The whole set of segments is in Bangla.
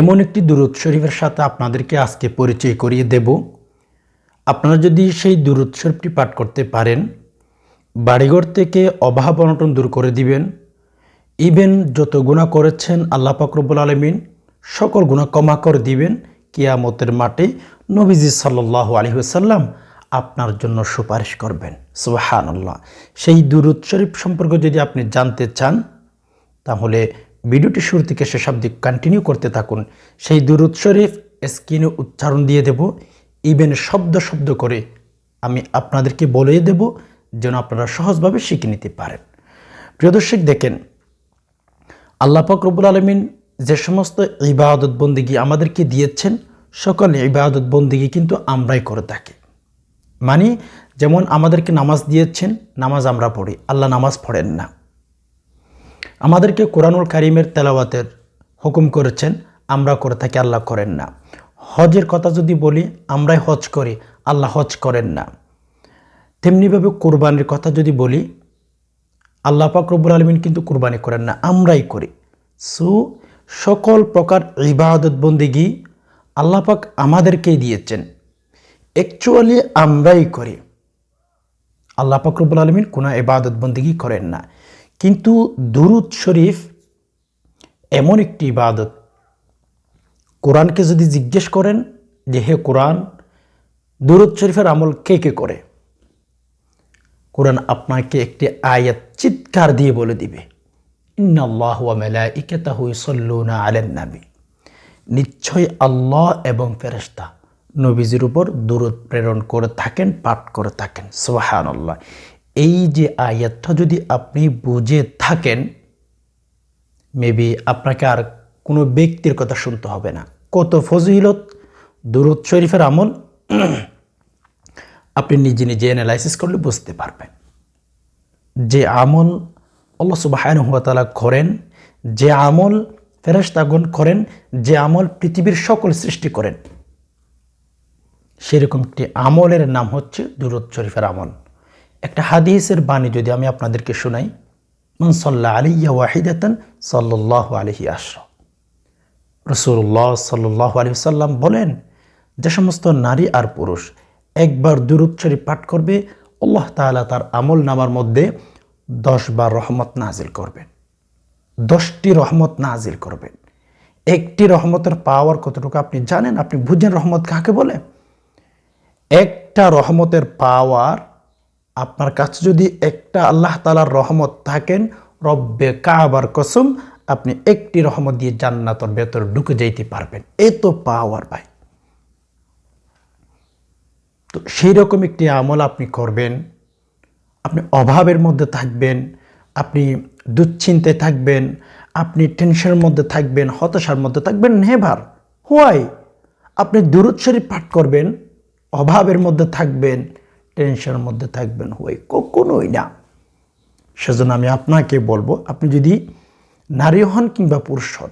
এমন একটি দুরুদ শরীফের সাথে আপনাদেরকে আজকে পরিচয় করিয়ে দেব। আপনারা যদি সেই দুরুদ শরীফটি পাঠ করতে পারেন, বাড়িঘর থেকে অভাব অনটন দূর করে দিবেন। ইভেন যত গুণা করেছেন আল্লাহ পাকরবুল আলমিন, সকল গুণা ক্ষমা করে দিবেন। কিয়ামতের মাঠে নবীজি সাল্লাহ আলহিহাসাল্লাম আপনার জন্য সুপারিশ করবেন। সুবাহান আল্লাহ সেই দুরুদ শরীফ সম্পর্কে যদি আপনি জানতে চান, তাহলে ভিডিওটি শুরু থেকে শেষ অবধি কন্টিনিউ করতে থাকুন। সেই দুরুদ শরীফ স্ক্রিনে উচ্চারণ দিয়ে দেব। ইভেন শব্দ শব্দ করে আমি আপনাদেরকে বলে দেব যেন আপনারা সহজভাবে শিখে নিতে পারেন। প্রিয় দর্শক, দেখেন, আল্লাহ রব্বুল আলমিন যে সমস্ত ইবাদত বন্দিগি আমাদেরকে দিয়েছেন, সকল ইবাদত বন্দিগি কিন্তু আমরাই করে থাকি। মানে যেমন আমাদেরকে নামাজ দিয়েছেন, নামাজ আমরা পড়ি, আল্লাহ নামাজ পড়েন না। আমাদেরকে কোরআনুল কারিমের তেলাওয়াতের হুকুম করেছেন, আমরা করে থাকি, আল্লাহ করেন না। হজের কথা যদি বলি, আমরাই হজ করি, আল্লাহ হজ করেন না। তেমনিভাবে কোরবানির কথা যদি বলি, আল্লাহ রব্বুল আলমিন কিন্তু কোরবানি করেন না, আমরাই করি। সো, সকল প্রকার ইবাদত বন্দিগি আল্লাহ পাক আমাদেরকেই দিয়েছেন। অ্যাকচুয়ালি আমরাই করি। আল্লাহ রব্বুল আলমিন কোনো ইবাদত বন্দিগি করেন না। কিন্তু দুরুদ শরীফ এমন একটি ইবাদত। কোরআনকে যদি জিজ্ঞেস করেন যে, হে কোরআন, দুরুদ শরীফের আমল কে কে করে? কোরআন আপনাকে একটি আয়াত চিৎকার দিয়ে বলে দিবে নবী। নিশ্চয় আল্লাহ এবং ফেরেশতা নবীজির উপর দূরত প্রেরণ করে থাকেন, পাঠ করে থাকেন। সুবহানাল্লাহ। এই যে আয়াতটা যদি আপনি বুঝে থাকেন মেবি আপনাকে আর কোনো ব্যক্তির কথা শুনতে হবে না। কত ফজিলত, দুরুদ শরীফের আমল, আপনি নিজে নিজে অ্যানালাইসিস করলে বুঝতে পারবেন। যে আমল আল্লাহ সুবাহান হুয়াতালা করেন, যে আমল ফেরেস্তাগণ করেন, যে আমল পৃথিবীর সকল সৃষ্টি করেন, সেরকম একটি আমলের নাম হচ্ছে দুরুদ শরীফের আমল। একটা হাদিসের বাণী যদি আমি আপনাদেরকে শোনাই মনসল্লা আলিয়া ওয়াহিদাতন সাল্লাহ আলহি আশ্র। রসুল্লাহ সাল্লাহ আলহি সাল্লাম বলেন, যে সমস্ত নারী আর পুরুষ একবার দুরুদ পাঠ করবে, আল্লাহ তাআলা তার আমল নামার মধ্যে দশ বার রহমত নাজিল করবেন। দশটি রহমত নাজিল করবেন। একটি রহমতের পাওয়ার কতটুকু আপনি জানেন? আপনি বুঝেন রহমত কাকে বলে? একটা রহমতের পাওয়ার আপনার কাছে যদি একটা আল্লাহ তালার রহমত থাকেন, রব্বে কাবার কসম, আপনি একটি রহমত দিয়ে জান্নাতর ভেতর ঢুকে যাইতে পারবেন। এত পাওয়ার ভাই। তো সেই রকম একটি আমল আপনি করবেন, আপনি অভাবের মধ্যে থাকবেন, আপনি দুশ্চিন্তায় থাকবেন, আপনি টেনশনের মধ্যে থাকবেন, হতাশার মধ্যে থাকবেন নেভার হোয়াই আপনি দূরত শরীফ পাঠ করবেন, অভাবের মধ্যে থাকবেন টেনশনের মধ্যে থাকবেন হোয়াই কখনোই না। সেজন্য আমি আপনাকে বলব, আপনি যদি নারী হন কিংবা পুরুষ হন,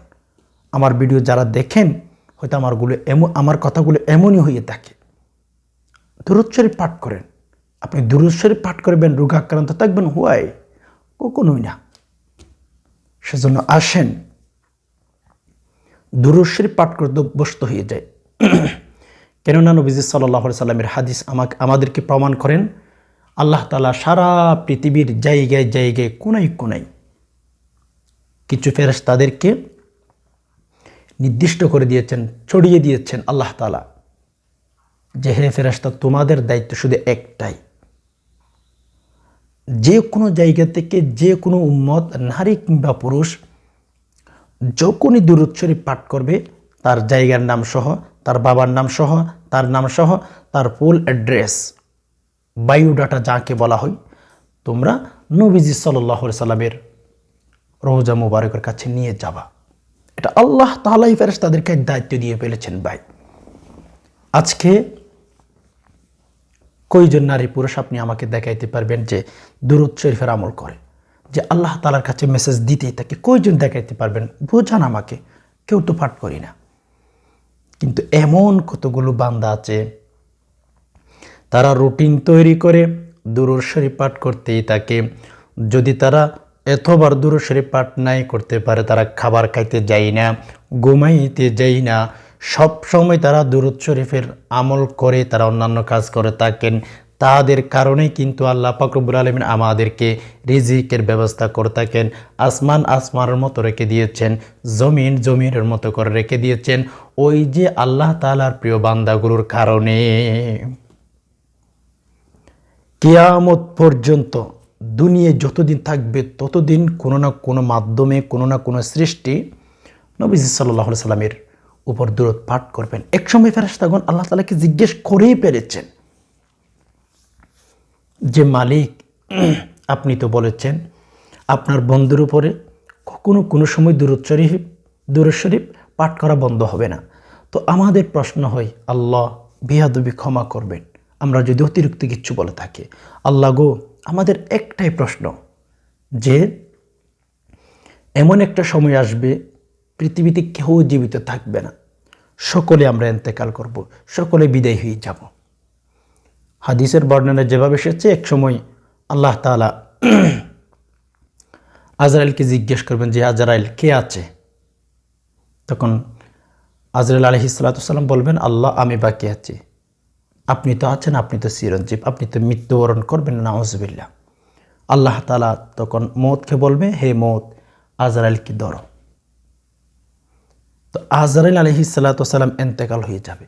আমার ভিডিও যারা দেখেন, হয়তো আমারগুলো এমন, আমার কথাগুলো এমনই হয়ে থাকে। শরীফ পাঠ করেন। আপনি শরীফ পাঠ করবেন, রোগাক্রান্ত থাকবেন, হুয়াই? কখনোই না। সেজন্য আসেন। শরীফ পাঠ করতে অভ্যস্ত হয়ে যায় কেননা নবীজি সাল্লাহ সাল্লামের হাদিস আমাকে আমাদেরকে প্রমাণ করেন, আল্লাহ তালা সারা পৃথিবীর জায়গায় জায়গায় কোনাই কোনাই কিছু ফেরেস তাদেরকে নির্দিষ্ট করে দিয়েছেন, ছড়িয়ে দিয়েছেন আল্লাহ তালা যে হে ফেরাস্তা তোমাদের দায়িত্ব শুধু একটাই। যে কোনো জায়গা থেকে যে কোনো উম্মত, নারী কিংবা পুরুষ, যখনই দুরুদ পাঠ করবে, তার জায়গার নাম সহ তার বাবার নাম সহ, তার নাম সহ, তার ফুল অ্যাড্রেস। বায়োডাটা যাকে বলা হয়, তোমরা নবীজি সাল্লাহ সাল্লামের রোজা মুবারকের কাছে নিয়ে যাবা। এটা আল্লাহ তালাই ফেরেস তাদেরকে দায়িত্ব দিয়ে ফেলেছেন ভাই। আজকে কয়জন নারী পুরুষ আপনি আমাকে দেখাইতে পারবেন যে দুরুদ শরীফের আমল করে, যে আল্লাহ তালার কাছে মেসেজ দিতেই থাকে, কয়জন দেখাইতে পারবেন? বোঝান আমাকে, কেউ তো পাঠ করি না। কিন্তু এমন কতগুলো বান্দা আছে, তারা রুটিন তৈরি করে দুরুদ শরীফ পাঠ করতেই থাকে। যদি তারা এতবার দূর পাঠ নাই করতে পারে, তারা খাবার খাইতে যায় না, ঘুমাইতে যায় না। সব সময় তারা দুরুদ শরীফের আমল করে তারা অন্যান্য কাজ করে থাকেন। তাদের কারণেই কিন্তু আল্লাহ পাকরবুল আলমিন আমাদেরকে রিজিকের ব্যবস্থা করে থাকেন, আসমান আসমানের মতো রেখে দিয়েছেন, জমিন জমিনের মতো করে রেখে দিয়েছেন। ওই যে আল্লাহ তালার প্রিয় বান্দাগুলোর কারণে কেয়ামত পর্যন্ত দুনিয়া যতদিন থাকবে, ততদিন কোনো না কোনো মাধ্যমে, কোনো না কোনো সৃষ্টি নবীজি সাল্লাহ সাল্লামের উপর দূরত পাঠ করবেন। এক সময় ফেরাস্তাগণ আল্লাহ তালাকে জিজ্ঞেস করেই পেরেছেন যে মালিক, আপনি তো বলেছেন, আপনার বন্ধুর উপরে কখনো কোনো সময় দূরত শরীফ দূরত শরীফ পাঠ করা বন্ধ হবে না। তো আমাদের প্রশ্ন হয়, আল্লাহ বিহাদবি ক্ষমা করবেন। আমরা যদি অতিরিক্ত কিচ্ছু বলে থাকি, আল্লাহ গো, আমাদের একটাই প্রশ্ন, যে এমন একটা সময় আসবে, পৃথিবীতে কেউ জীবিত থাকবে না। সকলে আমরা এন্তেকাল করব, সকলে বিদায় হয়ে যাব। হাদিসের বর্ণনা যেভাবে এসেছে, এক সময় আল্লাহ তালা আজরাইলকে জিজ্ঞেস করবেন যে, আজরাইল, কে আছে? তখন আজরাইল আলহি সাল্লাম বলবেন, আল্লাহ, আমি বাকি আছি। আপনি তো আছেন, আপনি তো চিরঞ্জীব, আপনি তো মৃত্যুবরণ করবেন না নজবিল্লা আল্লাহ তালা তখন মৌতকে বলবে, হে মৌত আজরাইলকে ধরো? তো আজরাইল আলহি সাল্লাম এন্তেকাল হয়ে যাবে।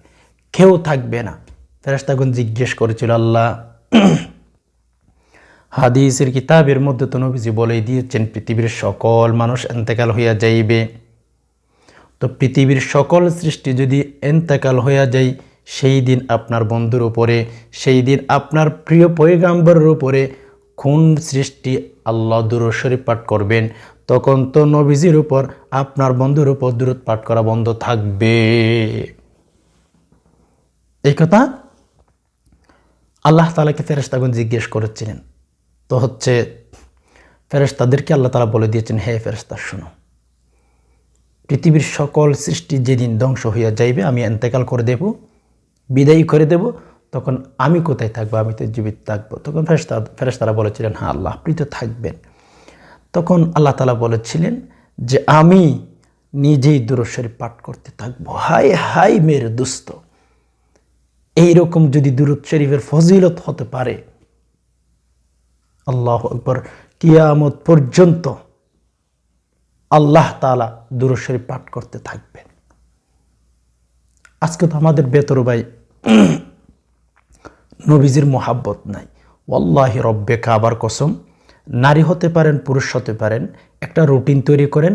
কেউ থাকবে না। ফেরেস্তাগুন জিজ্ঞেস করেছিল, আল্লাহ, হাদিসের কিতাবের মধ্যে তো নবীজি বলেই দিয়েছেন, পৃথিবীর সকল মানুষ এন্তেকাল হইয়া যাইবে। তো পৃথিবীর সকল সৃষ্টি যদি এন্তেকাল হইয়া যায় সেই দিন আপনার বন্ধুর উপরে, সেই দিন আপনার প্রিয় পৈগাম্বরের উপরে কোন সৃষ্টি আল্লাহ দূরস্বরী পাঠ করবেন। তখন তো নবীজির উপর, আপনার বন্ধুর উপর দূরত পাঠ করা বন্ধ থাকবে। এই কথা আল্লাহ তালাকে ফেরেস্তাগুন জিজ্ঞেস করেছিলেন, তো হচ্ছে ফেরেস্তাদেরকে আল্লাহ তালা বলে দিয়েছেন, হে ফেরেস্তা শোনো। পৃথিবীর সকল সৃষ্টি যেদিন ধ্বংস হইয়া যাইবে, আমি এন্তেকাল করে দেব, বিদায়ী করে দেব, তখন আমি কোথায় থাকব? আমি তো জীবিত থাকব। তখন ফেরেস্তা ফেরেস্তারা বলেছিলেন হ্যাঁ আল্লাহ, আপনি তো থাকবেন। তখন আল্লাহ তালা বলেছিলেন যে, আমি নিজেই দূরস্বরী পাঠ করতে থাকব। হাই হাই মেরে দুস্থ এইরকম যদি দুরুদ শরীফের ফজিলত হতে পারে, আল্লাহ একবার কিয়ামত পর্যন্ত আল্লাহ তালা দুরুদ শরীফ পাঠ করতে থাকবেন আজকে তো আমাদের বেতর ভাই নবীজির মোহাব্বত নাই। ওল্লাহি রব্বে কাবার কসম, নারী হতে পারেন, পুরুষ হতে পারেন, একটা রুটিন তৈরি করেন,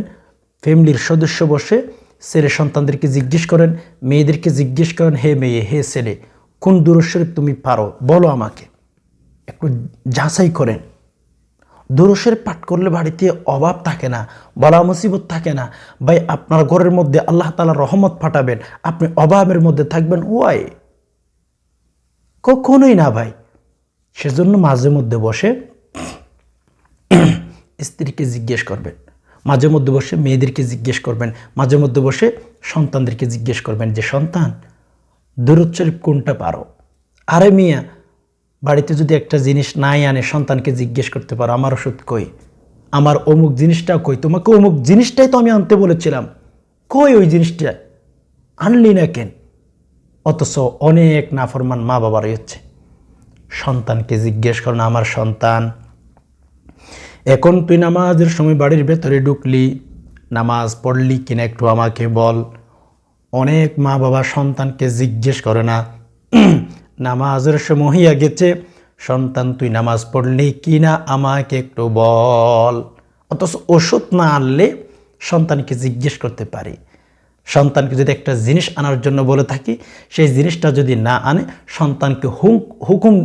ফ্যামিলির সদস্য বসে ছেলে সন্তানদেরকে জিজ্ঞেস করেন, মেয়েদেরকে জিজ্ঞেস করেন, হে মেয়ে, হে ছেলে, কোন দূরস্বরূপ তুমি পারো? বলো আমাকে। একটু যাচাই করেন। দূরস্বরে পাঠ করলে বাড়িতে অভাব থাকে না, বলা মুসিবত থাকে না। ভাই, আপনার ঘরের মধ্যে আল্লাহ তালা রহমত ফাটাবেন আপনি অভাবের মধ্যে থাকবেন, ওয়াই। কখনোই না ভাই। সেজন্য মাঝে মধ্যে বসে স্ত্রীকে জিজ্ঞেস করবেন মাঝে মধ্যে বসে মেয়েদেরকে জিজ্ঞেস করবেন, মাঝে মধ্যে বসে সন্তানদেরকে জিজ্ঞেস করবেন যে, সন্তান দূরত শরীফ কোনটা পারো? আরে মিয়া, বাড়িতে যদি একটা জিনিস নাই আনে, সন্তানকে জিজ্ঞেস করতে পারো, আমার ওষুধ কই? আমার অমুক জিনিসটা কই? তোমাকে অমুক জিনিসটাই তো আমি আনতে বলেছিলাম। কই ওই জিনিসটা? আনলি না কেন? অথচ অনেক নাফরমান মা বাবার হচ্ছে। সন্তানকে জিজ্ঞেস করো আমার সন্তান এখন তুই নামাজের সময় বাড়ির ভেতরে ঢুকলি, নামাজ পড়লি কিনা একটু আমাকে বল। অনেক মা বাবা সন্তানকে জিজ্ঞেস করে না। নামাজের সময় গেছে, সন্তান তুই নামাজ পড়লি কি না আমাকে একটু বল। অথচ ওষুধ না আনলে সন্তানকে জিজ্ঞেস করতে পারি। সন্তানকে যদি একটা জিনিস আনার জন্য বলে থাকি, সেই জিনিসটা যদি না আনে, সন্তানকে হুম হুকুম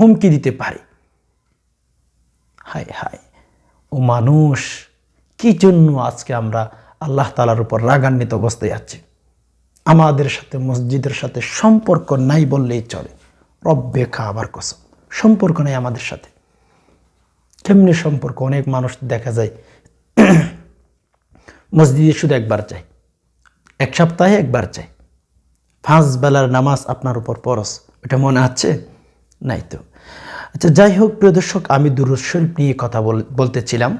হুমকি দিতে পারি। হায় হায়। ও মানুষ, কি জন্য আজকে আমরা আল্লাহ তালার উপর রাগান্বিত অবস্থায় আছি? আমাদের সাথে, মসজিদের সাথে সম্পর্ক নাই বললেই চলে। রব্বে খাবার কসম। সম্পর্ক নেই আমাদের সাথে। কেমনি সম্পর্ক? অনেক মানুষ দেখা যায়, মসজিদে শুধু একবার চাই এক সপ্তাহে একবার চাই পাঁচ বেলার নামাজ আপনার উপর পরস এটা মনে আছে? নাই তো। আচ্ছা যাই হোক, প্রিয় দর্শক, আমি দুরুদ শরীফ নিয়ে কথা বলতেছিলাম।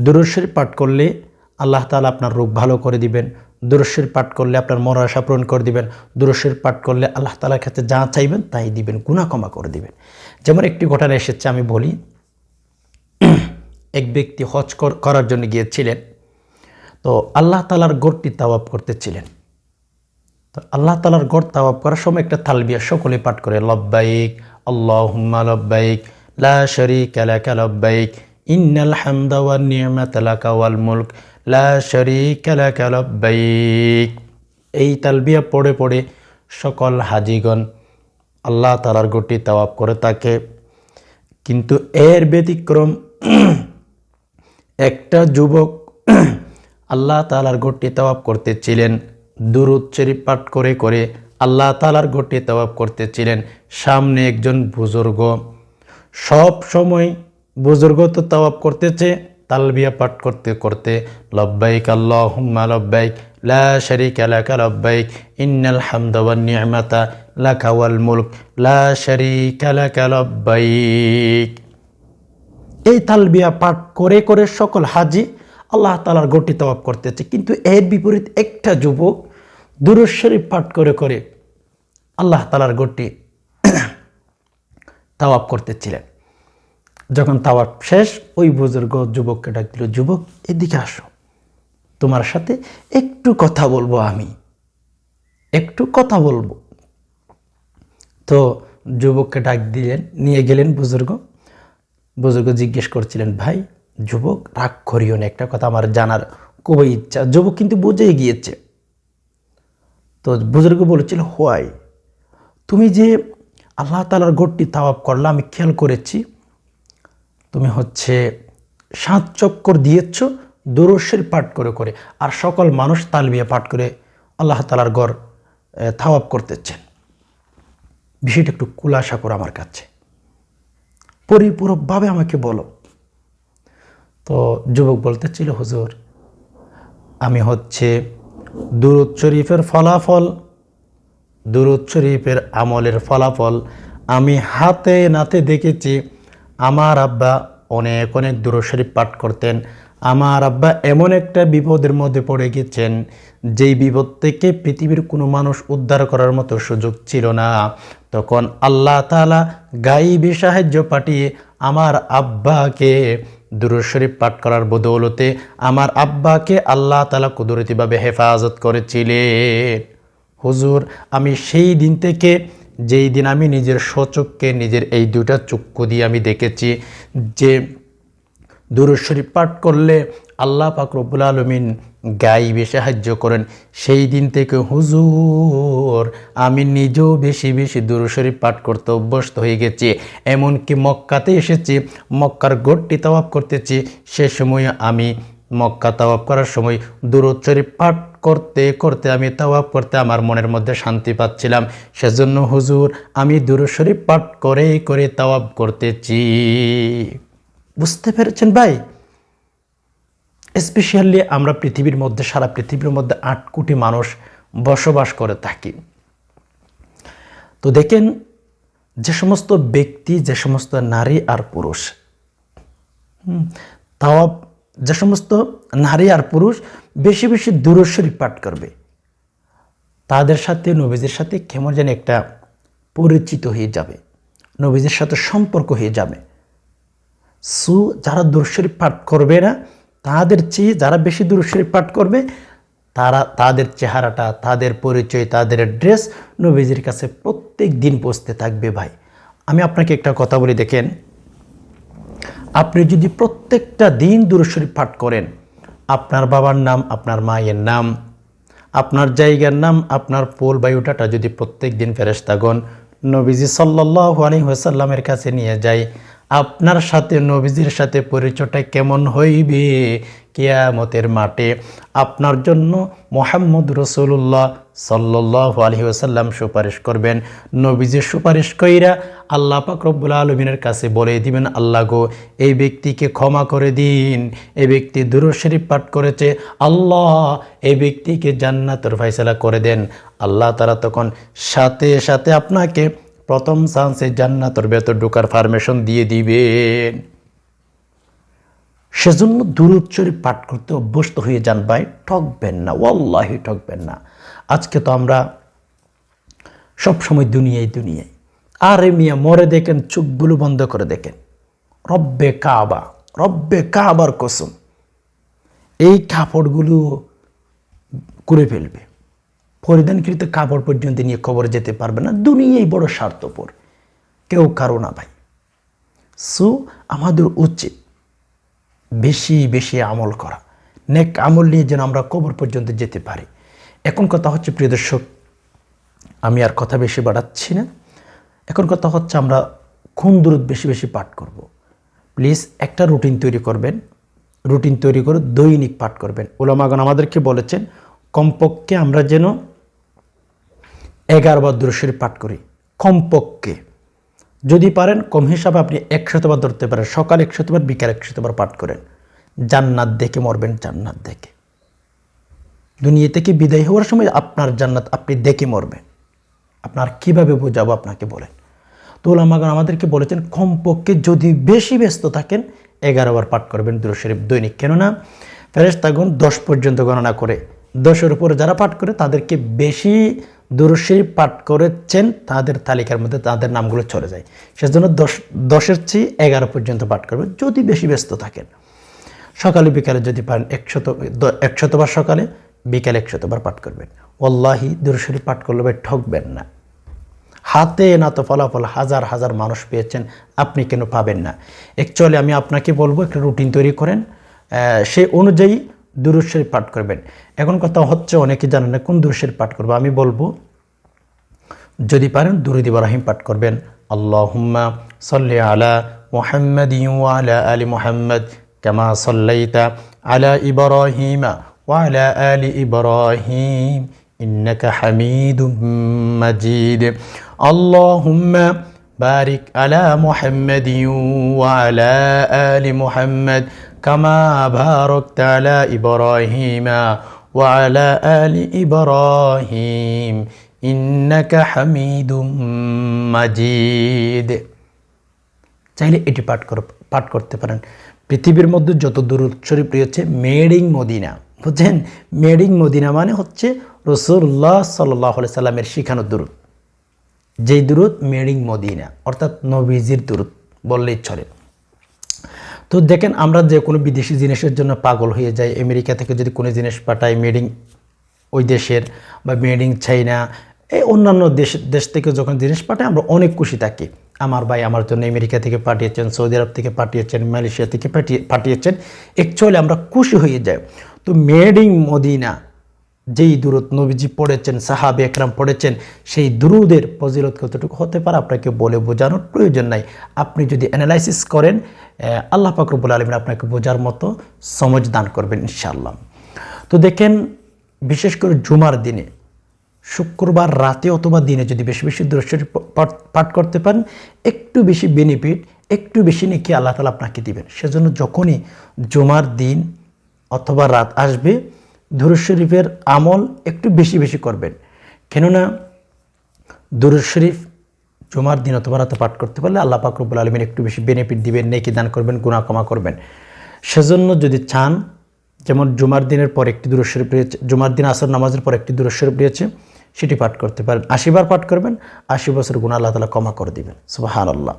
দুরুশ্বরী পাঠ করলে আল্লাহ তালা আপনার রোগ ভালো করে দিবেন। দুরুশ্বরী পাঠ করলে আপনার মরার আশা পূরণ করে দিবেন। দুরুশ্বরী পাঠ করলে আল্লাহ তালার কাছে যা চাইবেন তাই দিবেন গুণা ক্ষমা করে দিবেন। যেমন একটি ঘটনা এসেছে, আমি বলি। এক ব্যক্তি হজ কর- করার জন্য গিয়েছিলেন। তো আল্লাহ তালার গোরটি তাওয়াব করতেছিলেন। তো আল্লাহ তালার গড় তাওয়াব করার সময় একটা তালবিয়া সকলে পাঠ করে, লব্বাইক লা শারীকা লাকা লব্বাইক ইন্নাল হামদা ওয়ান নি'মাতা লাকা ওয়াল মুলক লা শারীকা লাকা লব্বাইক এই তালবিয়া পড়ে পড়ে সকল হাজিগণ আল্লাহ তালার গড়টি তাওয়াব করে তাকে কিন্তু এর ব্যতিক্রম একটা যুবক আল্লাহ তালার গোটি তাওয়াব করতেছিলেন দুরুদ শরীফ পাঠ করে করে আল্লাহ তালার গোটি তাওয়াব করতেছিলেন। সামনে একজন বুজুর্গ। সব সময় বুজুর্গ তো তাওয়াব করতেছে, তালবিয়া পাঠ করতে করতে, লব্বাইক আল্লাহুম্মা লব্বাইক, লা শারীকা লাকা লব্বাইক, ইন্নাল হামদা ওয়ান নি'মাতা লাকা মুলক, লা শারীকা লব্বাইক। এই তালবিয়া পাঠ করে করে সকল হাজি আল্লাহ তালার গটি তওয়াব করতেছে। কিন্তু এর বিপরীত একটা যুবক শরীফ পাঠ করে করে আল্লাহ তালার গটি তাওয়াব করতেছিলেন। যখন তাওয়াব শেষ, ওই বুজুর্গ যুবককে ডাক দিল যুবক, এদিকে আসো। তোমার সাথে একটু কথা বলব আমি। একটু কথা বলব। তো যুবককে ডাক দিলেন, নিয়ে গেলেন বুজুর্গ। বুজুর্গ জিজ্ঞেস করছিলেন, ভাই, যুবক, রাগ করিও না, একটা কথা আমার জানার খুবই ইচ্ছা। যুবক কিন্তু বুঝেই গিয়েছে। তো বুজুর্গ বলেছিল, হোয়াই? তুমি যে আল্লাহ তালার গোটটি তাওয়াব করলা, আমি খেয়াল করেছি। তুমি হচ্ছে সাত চক্কর দিয়েছ, দুরস্যের পাঠ করে করে, আর সকল মানুষ তালবিয়া পাঠ করে আল্লাহ তালার গড় থাওয়াব করতেছেন। বিষয়টা একটু কুলাসা করো আমার কাছে। পরিপূরকভাবে আমাকে বলো। তো যুবক বলতে ছিল হুজুর, আমি হচ্ছে দুরুদ শরীফের ফলাফল, দুরুদ শরীফের আমলের ফলাফল। আমি হাতে নাতে দেখেছি, আমার আব্বা অনেক অনেক দুরুদ শরীফ পাঠ করতেন। আমার আব্বা এমন একটা বিপদের মধ্যে পড়ে গেছেন, যেই বিপদ থেকে পৃথিবীর কোনো মানুষ উদ্ধার করার মতো সুযোগ ছিল না। তখন আল্লাহ তালা গাইবি সাহায্য পাঠিয়ে আমার আব্বাকে দুরুদ শরীফ পাঠ করার বদৌলতে আমার আব্বাকে আল্লাহ তালা কুদরতিভাবে হেফাজত করেছিলেন। হুজুর, আমি সেই দিন থেকে যেই দিন আমি নিজের সচককে নিজের এই দুটা চক্ষু দিয়ে আমি দেখেছি যে দুরুশরীফ পাঠ করলে আল্লাহ পাক রব্বুল আলমিন গাইবে, সাহায্য করেন। সেই দিন থেকে হুজুর, আমি নিজেও বেশি বেশি দুরুদ শরীফ পাঠ করতে অভ্যস্ত হয়ে গেছি। এমনকি মক্কাতে এসেছি, মক্কার গোটটি তাওয়াব করতেছি। সে সময় আমি মক্কা তাওয়াব করার সময় দুরুদ শরীফ পাঠ করতে করতে আমি তাওয়াব করতে আমার মনের মধ্যে শান্তি পাচ্ছিলাম। সেজন্য হুজুর, আমি দুরুদ শরীফ পাঠ করে করে তাওয়াব করতেছি। বুঝতে পেরেছেন ভাই? স্পেশালি আমরা পৃথিবীর মধ্যে, সারা পৃথিবীর মধ্যে আট কোটি মানুষ বসবাস করে থাকি। তো দেখেন, যে সমস্ত ব্যক্তি, যে সমস্ত নারী আর পুরুষ তাও যে সমস্ত নারী আর পুরুষ বেশি বেশি দূরস্বরী পাঠ করবে। তাদের সাথে, নবীজের সাথে কেমন যেন একটা পরিচিত হয়ে যাবে। নবীজের সাথে সম্পর্ক হয়ে যাবে। সু যারা দুরশরীফ পাঠ করবে না তাদের চেয়ে যারা বেশি দুরশরীফ পাঠ করবে, তারা তাদের চেহারাটা, তাদের পরিচয়, তাদের ড্রেস নবীজির কাছে প্রত্যেক দিন পৌঁছতে থাকবে ভাই। আমি আপনাকে একটা কথা বলি, দেখেন, আপনি যদি প্রত্যেকটা দিন দুরশরীফ পাঠ করেন, আপনার বাবার নাম, আপনার মায়ের নাম, আপনার জায়গার নাম, আপনার পোল বায়ুটাটা যদি প্রত্যেক দিন ফেরেস্তাগণ নবীজি সাল্লাহ আলী ওয়াসাল্লামের কাছে নিয়ে যায় আপনার সাথে, নবীজির সাথে পরিচয়টা কেমন হইবে কেয়ামতের মাঠে? আপনার জন্য মোহাম্মদ রসুল্লাহ সাল্লাহ আলহি ওসাল্লাম সুপারিশ করবেন। নবীজির সুপারিশ কইরা আল্লাহ পাক রব্বুল আলমিনের কাছে বলে দিবেন, আল্লাহ গো, এই ব্যক্তিকে ক্ষমা করে দিন। এই ব্যক্তি দুরু শরীফ পাঠ করেছে। আল্লাহ এই ব্যক্তিকে জান্নাতের ফয়সালা করে দেন। আল্লাহ তারা তখন সাথে সাথে আপনাকে প্রথম চান্সে জান্নাতর ভেতর ঢোকার ফার্মেশন দিয়ে দিবেন সেজন্য দুরুদ শরীফ পাঠ করতে অভ্যস্ত হয়ে যান ভাই, ঠকবেন না, ওয়াল্লাহি ঠকবেন না। আজকে তো আমরা সবসময় দুনিয়ায় দুনিয়ায়। আরে মিয়া, মরে দেখেন, চোখগুলো বন্ধ করে দেখেন। রব্বে কাবা, রব্বে কাবার কসম। এই কাপড়গুলো করে ফেলবে। পরিধানকৃত কাপড় পর্যন্ত নিয়ে কবরে যেতে পারবে না। দুনিয়াই বড় স্বার্থপর। কেউ কারও না ভাই। সো আমাদের উচিত বেশি বেশি আমল করা। নেক আমল নিয়ে যেন আমরা কবর পর্যন্ত যেতে পারি। এখন কথা হচ্ছে, প্রিয় দর্শক, আমি আর কথা বেশি বাড়াচ্ছি না। এখন কথা হচ্ছে, আমরা কোন দূরত বেশি বেশি পাঠ করব। প্লিজ, একটা রুটিন তৈরি করবেন। রুটিন তৈরি করে দৈনিক পাঠ করবেন। ওলামাগন আমাদেরকে বলেছেন, কমপক্ষে আমরা যেন এগারো বার দূরশরী পাঠ করি। কমপক্ষে। যদি পারেন, কম হিসাবে আপনি একশতবার ধরতে পারেন। সকাল একশতবার বিকাল একশতবার পাঠ করেন। জান্নাত দেখে মরবেন, জান্নাত দেখে। দুনিয়া থেকে বিদায় হওয়ার সময় আপনার জান্নাত আপনি দেখে মরবেন? আপনার কীভাবে বোঝাবো আপনাকে বলেন। তো ওলামাগণ আমাদেরকে বলেছেন, কমপক্ষে যদি বেশি ব্যস্ত থাকেন, এগারো বার পাঠ করবেন দুরশরীফ দৈনিক। কেননা ফেরেস্তাগণ দশ পর্যন্ত গণনা করে দশের উপরে যারা পাঠ করে, তাদেরকে বেশি দুরশরীফ পাঠ করেছেন, তাদের তালিকার মধ্যে তাদের নামগুলো চলে যায়। সেজন্য দশ, দশের চেয়ে এগারো পর্যন্ত পাঠ করবেন যদি বেশি ব্যস্ত থাকেন। সকালে, বিকালে যদি পারেন, একশত একশতবার সকালে, বিকালে একশতবার পাঠ করবেন। ওল্লাহি দুরশরীফ পাঠ করলে ভাই ঠকবেন না। হাতে না তো ফলাফল, হাজার হাজার মানুষ পেয়েছেন, আপনি কেন পাবেন না? অ্যাকচুয়ালি আমি আপনাকে বলব, একটা রুটিন তৈরি করেন। সেই অনুযায়ী দুরুশ্বরী পাঠ করবেন এখন কথা হচ্ছে অনেকে জানেন না কোন দুরুশ্বরী পাঠ করবো আমি বলবো যদি পারেন দুরুদ ইব্রাহিম পাঠ করবেন আল্লাহুম্মা সাল্লি আলা মুহাম্মাদ আলা আলি মুহাম্মদ কামা সাল্লাইতা আলা ইব্রাহিমা ওয়ালা আলি ইব্রাহিম إنك حميد مجيد اللهم بارك على محمد وعلى آل محمد كما باركت على إبراهيم وعلى آل إبراهيم إنك حميد مجيد চাইলে এটি পাঠ কর পাঠ করতে পারেন পৃথিবীর মধ্যে যত দূরত শরীফ রয়েছে মেডিং মদিনা বুঝছেন মেডিং মদিনা মানে হচ্ছে রসুল্লাহ সাল্লাহ সাল্লামের শিখানো দূরত যেই দূরত মেডিং মদিনা অর্থাৎ নবীজির দূরত বললেই চলে তো দেখেন, আমরা যে কোনো বিদেশি জিনিসের জন্য পাগল হয়ে যাই। আমেরিকা থেকে যদি কোনো জিনিস পাঠাই মেডিং ওই দেশের বা মেডিং চাইনা এই অন্যান্য দেশ দেশ থেকে যখন জিনিস পাঠায় আমরা অনেক খুশি থাকি। আমার ভাই আমার জন্য আমেরিকা থেকে পাঠিয়েছেন, সৌদি আরব থেকে পাঠিয়েছেন, মালয়েশিয়া থেকে পাঠিয়ে, পাঠিয়েছেন। অ্যাকচুয়ালি আমরা খুশি হয়ে যাই। তো মেডিং মদিনা যেই দুরুদ নবীজি পড়েছেন, সাহাবি একরাম পড়েছেন, সেই দুরুদের ফজিলত কতটুকু হতে পারে? আপনাকে বলে বোঝানোর প্রয়োজন নাই। আপনি যদি অ্যানালাইসিস করেন আল্লাহ পাকরবুল আলমিন আপনাকে বোঝার মতো সমজ দান করবেন ইনশাআল্লাহ। তো দেখেন, বিশেষ করে জুমার দিনে, শুক্রবার রাতে অথবা দিনে যদি বেশি বেশি দৃশ্যের পাঠ করতে পারেন, একটু বেশি বেনিফিট একটু বেশি নাকি আল্লাহ তালা আপনাকে দিবেন। সেজন্য যখনই জুমার দিন অথবা রাত আসবে দুরুদ শরীফের আমল একটু বেশি বেশি করবেন। কেননা দুরুদ শরীফ জুমার দিন অথবা রাতে পাঠ করতে পারলে আল্লাহ পাক রব্বুল আলমিন একটু বেশি বেনিফিট দিবেন, নেকি দান করবেন গুণা ক্ষমা করবেন। সেজন্য যদি চান, যেমন জুমার দিনের পর একটি দূর শরীফ রয়েছে, জুমার দিন আসর নামাজের পর একটি দূর শরীফ রয়েছে, সেটি পাঠ করতে পারেন। আশিবার পাঠ করবেন, আশি বছর গুণা আল্লাহ তালা ক্ষমা করে দিবেন। সুবাহান আল্লাহ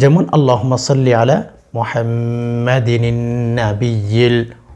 যেমন আল্লাহ সাল্লি আলা মোহাম্মদিন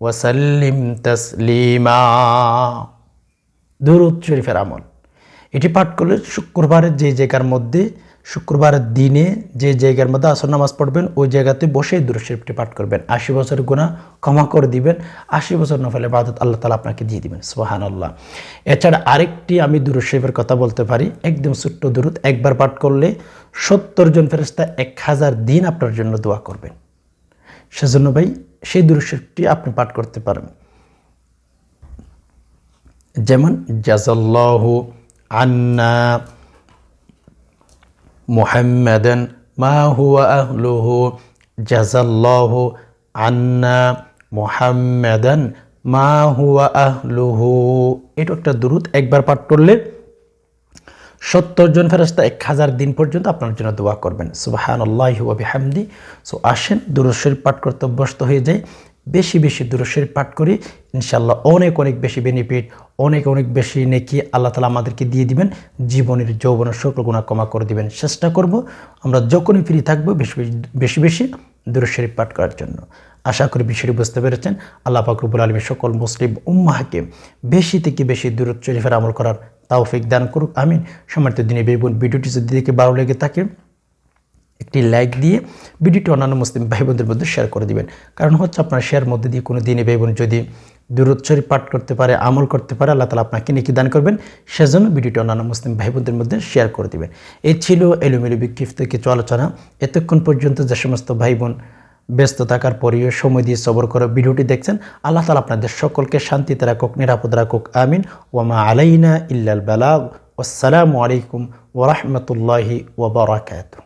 ওয়াসাল্লিম তসলিমা। দুরুদ শরীফের আমল। এটি পাঠ করলে শুক্রবারের যে জায়গার মধ্যে, শুক্রবারের দিনে যে জায়গার মধ্যে আসর নামাজ পড়বেন, ওই জায়গাতে বসেই দূর শরীফটি পাঠ করবেন। আশি বছর গুণা ক্ষমা করে দিবেন। আশি বছর নফলে বাদত আল্লাহ তালা আপনাকে দিয়ে দিবেন। সোহান আল্লাহ এছাড়া আরেকটি আমি দূর শরীফের কথা বলতে পারি, একদম ছোট্ট দূরত একবার পাঠ করলে সত্তর জন ফেরস্তা এক হাজার দিন আপনার জন্য দোয়া করবেন। সেজন্য ভাই সেই দুরুশরীফটি আপনি পাঠ করতে পারেন। যেমন জাজাল্লাহু আন্না মুহাম্মাদান মা হুয়া আহলুহু জাজাল্লাহু আন্না মুহাম্মাদান মা হুয়া আহলুহু। এটা একটা দুরুদ একবার পাঠ করলে সত্তর জন ফেরস্তা এক হাজার দিন পর্যন্ত আপনার জন্য দোয়া করবেন। সুবাহান আল্লাহ হামদি সো আসেন দুরুশ্বরী পাঠ করতে অভ্যস্ত হয়ে যায় বেশি বেশি দুরুশ্বরী পাঠ করি। ইনশাল্লাহ অনেক অনেক বেশি বেনিফিট অনেক অনেক বেশি নেকি আল্লাহ তালা আমাদেরকে দিয়ে দিবেন। জীবনের যৌবনের সকল গুণা কমা করে দিবেন। চেষ্টা করব আমরা যখনই ফ্রি থাকব বেশি বেশি বেশি বেশি দুরুশ্বরী পাঠ করার জন্য। আশা করি বিষয়টি বুঝতে পেরেছেন। আল্লাহ ফাকরুবুল আলমীর সকল মুসলিম উম্মাহকে বেশি থেকে বেশি দূরত শরীফের আমল করার তাওফিক দান করুক, আমিন। সম্মানিত দিনে বেবুন ভিডিওটি যদি দেখে ভালো লেগে থাকে, একটি লাইক দিয়ে ভিডিওটি অন্যান্য মুসলিম ভাই বোনদের মধ্যে শেয়ার করে দিবেন। কারণ হচ্ছে আপনার শেয়ার মধ্যে দিয়ে কোনো দিনে বোন যদি দূরোচ্চরি পাঠ করতে পারে, আমল করতে পারে, আল্লাহ তালা আপনাকে নাকি দান করবেন। সেজন্য ভিডিওটি অন্যান্য মুসলিম ভাই বোনদের মধ্যে শেয়ার করে দিবেন। এই ছিল এলোমেলো বিক্ষিপ্ত কিছু আলোচনা। এতক্ষণ পর্যন্ত যে সমস্ত ভাই বোন ব্যস্ত থাকার পরেও সময় দিয়ে সবর করে ভিডিওটি দেখছেন। আল্লাহ তালা আপনাদের সকলকে শান্তিতে রাখুক, নিরাপদ রাখুক, আমিন। ওয়ামা আলাইনা ইল্লাল বালাগ। আসসালামু আলাইকুম ওরহমতুল্লাহি ওবরাকাতু